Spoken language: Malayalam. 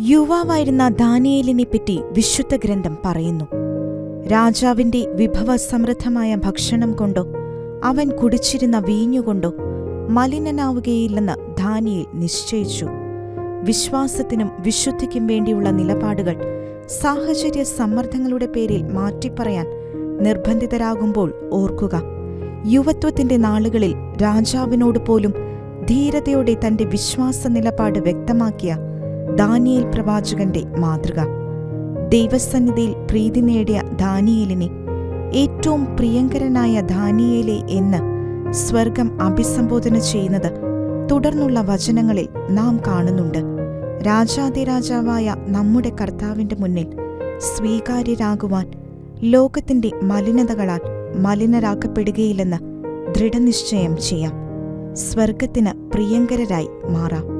യുവാവായിരുന്ന ദാനിയേലിനെ പറ്റി വിശുദ്ധ ഗ്രന്ഥം പറയുന്നു. രാജാവിന്റെ വിഭവസമൃദ്ധമായ ഭക്ഷണം കൊണ്ടോ അവൻ കുടിച്ചിരുന്ന വീഞ്ഞുകൊണ്ടോ മലിനനാവുകയില്ലെന്ന് ദാനിയേൽ നിശ്ചയിച്ചു. വിശ്വാസത്തിനും വിശുദ്ധിക്കും വേണ്ടിയുള്ള നിലപാടുകൾ സാഹചര്യ സമ്മർദ്ദങ്ങളുടെ പേരിൽ മാറ്റിപ്പറയാൻ നിർബന്ധിതരാകുമ്പോൾ ഓർക്കുക യുവത്വത്തിന്റെ നാളുകളിൽ രാജാവിനോട് പോലും ധീരതയോടെ തന്റെ വിശ്വാസ നിലപാട് വ്യക്തമാക്കിയ ദാനിയേൽ പ്രവാചകന്റെ മാതൃക. ദൈവസന്നിധിയിൽ പ്രീതി നേടിയ ദാനിയേലിനെ ഏറ്റവും പ്രിയങ്കരനായ ദാനിയേലെ എന്ന് സ്വർഗം അഭിസംബോധന ചെയ്യുന്നത് തുടർന്നുള്ള വചനങ്ങളിൽ നാം കാണുന്നുണ്ട്. രാജാതിരാജാവായ നമ്മുടെ കർത്താവിന്റെ മുന്നിൽ സ്വീകാര്യരാകുവാൻ ലോകത്തിന്റെ മലിനതകളാൽ മലിനരാക്കപ്പെടുകയില്ലെന്ന് ദൃഢനിശ്ചയം ചെയ്യാം. സ്വർഗത്തിന് പ്രിയങ്കരരായി മാറാം.